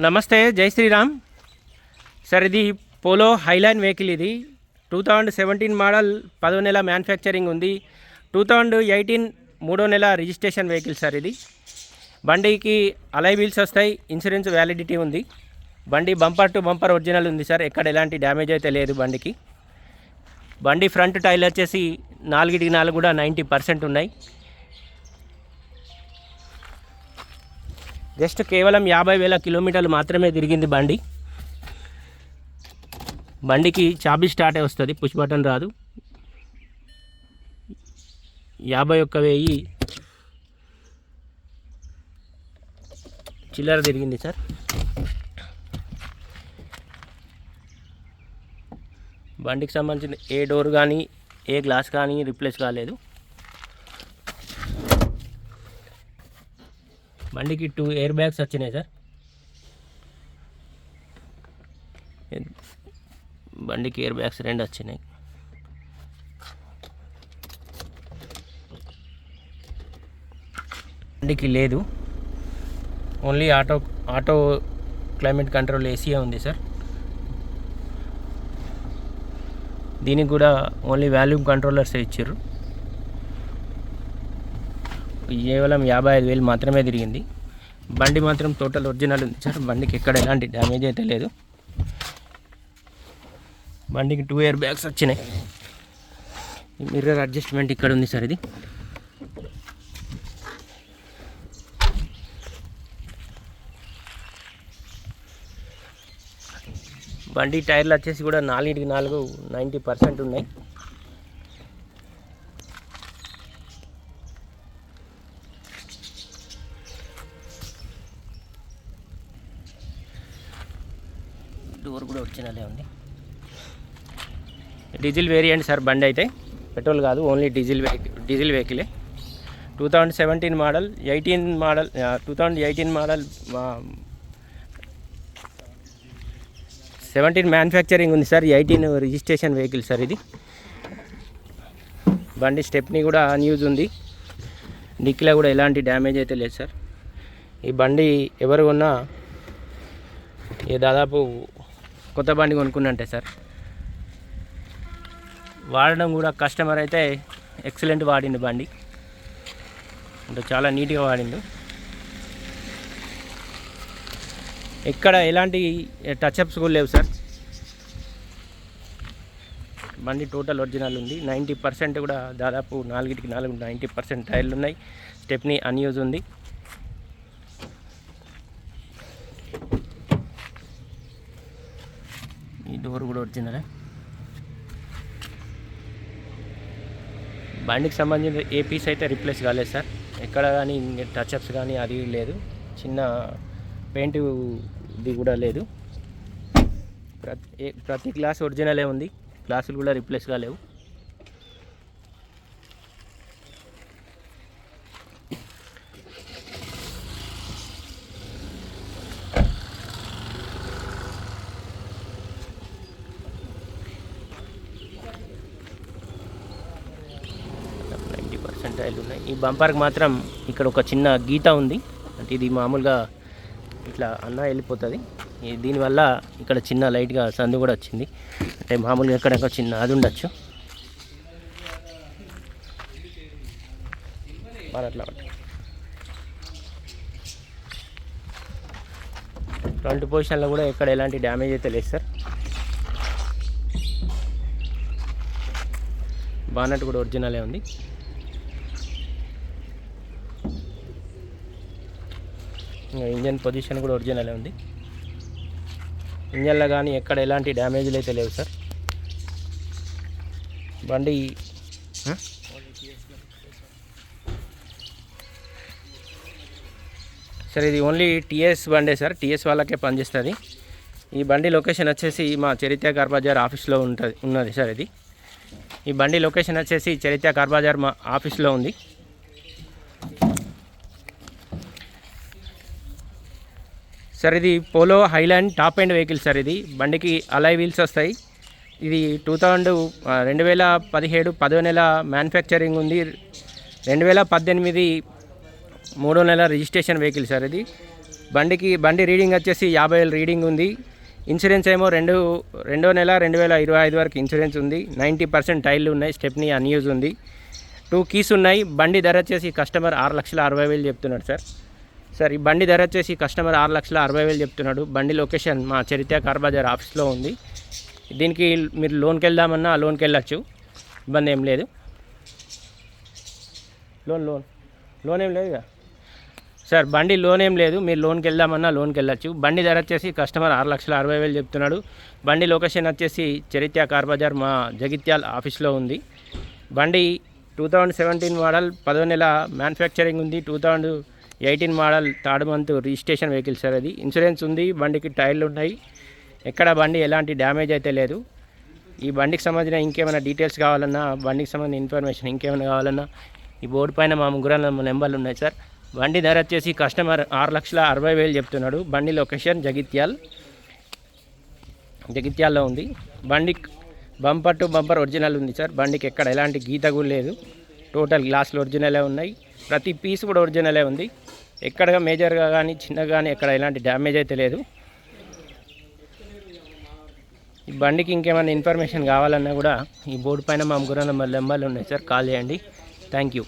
నమస్తే జై శ్రీరామ్. సార్ ఇది పోలో హైలైన్ వెహికల్ ఇది. టూ థౌజండ్ సెవెంటీన్ మోడల్ పదో నెల మ్యానుఫ్యాక్చరింగ్ ఉంది. టూ థౌజండ్ ఎయిటీన్ మూడో నెల రిజిస్ట్రేషన్ వెహికల్ సార్ ఇది. బండికి అలై వీల్స్ వస్తాయి ఇన్సూరెన్స్ వ్యాలిడిటీ ఉంది. బండి బంపర్ టు బంపర్ ఒరిజినల్ ఉంది సార్ ఎక్కడ ఎలాంటి డ్యామేజ్ అయితే లేదు బండికి. బండి ఫ్రంట్ టైర్ వచ్చేసి నాలుగిటికి నాలుగు కూడా నైంటీ పర్సెంట్ ఉన్నాయి. జస్ట్ కేవలం యాభై వేల కిలోమీటర్లు మాత్రమే తిరిగింది బండి. బండికి చాబీ స్టార్ట్ వస్తుంది పుష్ బటన్ రాదు. యాభై ఒక్క వెయ్యి చిల్లర తిరిగింది సార్. బండికి సంబంధించిన ఏ డోర్ కానీ ఏ గ్లాస్ కానీ రిప్లేస్ కాలేదు. బండికి టూ ఎయిర్ బ్యాగ్స్ వచ్చినాయి సార్. బండికి ఎయిర్ బ్యాగ్స్ రెండు వచ్చినాయి. బండికి లేదు. Only auto auto climate control ఏసీయే ఉంది సార్. దీనికి కూడా ఓన్లీ వాల్యూమ్ కంట్రోలర్స్ ఇచ్చారు. కేవలం యాభై ఐదు వేలు మాత్రమే తిరిగింది. బండి మాత్రం టోటల్ ఒరిజినల్ ఉంది సార్. బండికి ఎక్కడ ఎలాంటి డ్యామేజ్ అయితే లేదు. బండికి టూ ఇయర్ బ్యాగ్స్ వచ్చినాయి. మిర్రర్ అడ్జస్ట్మెంట్ ఇక్కడ ఉంది సార్ ఇది. బండి టైర్లు వచ్చేసి కూడా నాలుగింటికి నాలుగు నైంటీ పర్సెంట్ ఉన్నాయి. డోర్ కూడా ఒరిజినలే ఉంది. డీజిల్ వేరియంట్ సార్ బండి అయితే. పెట్రోల్ కాదు only diesel vehicle diesel వెహికలే. Two thousand seventeen model eighteen model two thousand eighteen model seventeen manufacturing ఉంది sir eighteen registration vehicle sir ఇది. బండి స్టెప్ని కూడా అన్యూజ్ ఉంది. డిక్కీలో కూడా ఎలాంటి డ్యామేజ్ అయితే లేదు సార్. ఈ బండి ఎవరు కొన్నా ఈ దాదాపు కొత్త బండి కొనుక్కున్నంటే సార్. వాడడం కూడా కస్టమర్ అయితే ఎక్సలెంట్ వాడిండు బండి. అంటే చాలా నీట్గా వాడిండు. ఎక్కడ ఎలాంటి టచ్అప్స్ కూడా లేవు సార్. బండి టోటల్ ఒరిజినల్ ఉంది. నైంటీ పర్సెంట్ కూడా దాదాపు నాలుగిటికి నాలుగు నైంటీ పర్సెంట్ టైర్లు ఉన్నాయి. స్టెప్ని అన్యూజ్ ఉంది. డోర్ కూడా ఒరిజినలే బండికి సంబంధించిన ఏ పీస్ అయితే రిప్లేస్ కాలేదు సార్. ఎక్కడ కానీ టచ్అప్స్ కానీ అది లేదు. చిన్న పెయింట్ ఇది కూడా లేదు. ప్రతి ప్రతి గ్లాస్ ఒరిజినలే ఉంది. గ్లాసులు కూడా రిప్లేస్ కాలేవు. నైంటీ ఉన్నాయి. ఈ బంపర్కి మాత్రం ఇక్కడ ఒక చిన్న గీత ఉంది. అంటే ఇది మామూలుగా ఇట్లా అన్న వెళ్ళిపోతుంది. దీనివల్ల ఇక్కడ చిన్న లైట్గా సందు కూడా వచ్చింది. అంటే మామూలుగా ఎక్కడ చిన్న అది ఉండొచ్చు. మరి అట్లా ఫ్రంట్ పొజిషన్లో కూడా ఎక్కడ ఎలాంటి డ్యామేజ్ అయితే లేదు సార్. బానట్ కూడా ఒరిజినలే ఉంది. ఇంజన్ పొజిషన్ కూడా ఒరిజినలే ఉంది. ఇంజన్లో కానీ ఎక్కడ ఎలాంటి డ్యామేజ్లు అయితే లేవు సార్. బండి? సార్ ఇది ఓన్లీ టీఎస్ బండే సార్. టీఎస్ వాళ్ళకే పనిచేస్తుంది. ఈ బండి లొకేషన్ వచ్చేసి మా చరిత్ర కార్ బజార్ ఆఫీస్లో ఉంటుంది ఉన్నది సార్ ఇది. ఈ బండి లొకేషన్ వచ్చేసి చరిత్ర కార్ బజార్ మా ఆఫీస్లో ఉంది. సార్ ఇది Polo Highline top end vehicle sir ఇది. బండికి అలై వీల్స్ వస్తాయి. ఇది టూ థౌజండ్ రెండు వేల పదిహేడు పదో నెల మ్యానుఫ్యాక్చరింగ్ ఉంది. రెండు వేల పద్దెనిమిది మూడో నెల రిజిస్ట్రేషన్ వెహికల్ సార్ ఇది. బండికి బండి రీడింగ్ వచ్చేసి యాభై వేలు రీడింగ్ ఉంది. ఇన్సూరెన్స్ ఏమో రెండు రెండో నెల రెండు వేల ఇరవై ఐదు వరకు ఇన్సూరెన్స్ ఉంది. నైంటీ పర్సెంట్ టైర్లు ఉన్నాయి. స్టెప్నీ అన్యూజ్ ఉంది. టూ కీస్ ఉన్నాయి. బండి ధర వచ్చేసి కస్టమర్ ఆరు లక్షల అరవై వేలు చెప్తున్నాడు సార్. సార్ ఈ బండి ధర వచ్చేసి కస్టమర్ ఆరు లక్షల అరవై వేలు చెప్తున్నాడు. బండి లొకేషన్ మా చరిత్ర కార్బజార్ ఆఫీస్లో ఉంది. దీనికి మీరు లోన్కి వెళ్దామన్నా ఆ లోన్కి వెళ్ళచ్చు. ఇబ్బంది ఏం లేదు. Loan loan. లోన్ ఏం లేదు కదా సార్ బండి లోన్ ఏం లేదు. మీరు లోన్కి వెళ్దామన్నా లోన్కి వెళ్ళచ్చు. బండి ధర వచ్చేసి కస్టమర్ ఆరు లక్షల అరవై వేలు చెప్తున్నాడు. బండి లొకేషన్ వచ్చేసి చరిత్ర కార్ బజార్ మా జగిత్యాల్ ఆఫీస్లో ఉంది. బండి టూ థౌజండ్ సెవెంటీన్ మోడల్ పదో నెల మ్యానుఫ్యాక్చరింగ్ ఉంది. Two thousand eighteen model third month registration vehicle sir అది. ఇన్సూరెన్స్ ఉంది బండికి టైర్లు ఉన్నాయి. ఎక్కడ బండి ఎలాంటి డ్యామేజ్ అయితే లేదు. ఈ బండికి సంబంధించిన ఇంకేమైనా డీటెయిల్స్ కావాలన్నా బండికి సంబంధించిన ఇన్ఫర్మేషన్ ఇంకేమైనా కావాలన్నా ఈ బోర్డు పైన మా ముగ్గురు నెంబర్లు ఉన్నాయి సార్. బండి ధర వచ్చేసి కస్టమర్ ఆరు లక్షల అరవై వేలు చెప్తున్నాడు. బండి లొకేషన్ జగిత్యాల్. జగిత్యాల్లో ఉంది. బండి బంపర్ టు బంపర్ ఒరిజినల్ ఉంది సార్. బండికి ఎక్కడ ఎలాంటి గీత కూడా లేదు. టోటల్ గ్లాసులు ఒరిజినలే ఉన్నాయి. ప్రతి పీస్ కూడా ఒరిజినలే ఉంది. ఎక్కడ మేజర్గా కానీ చిన్నగా కానీ ఎక్కడ ఎలాంటి డ్యామేజ్ అయితే లేదు. ఈ బండికి ఇంకేమైనా ఇన్ఫర్మేషన్ కావాలన్నా కూడా ఈ బోర్డు పైన మా ముగ్గురు నెంబర్లు ఉన్నాయి సార్. కాల్ చేయండి. Thank you.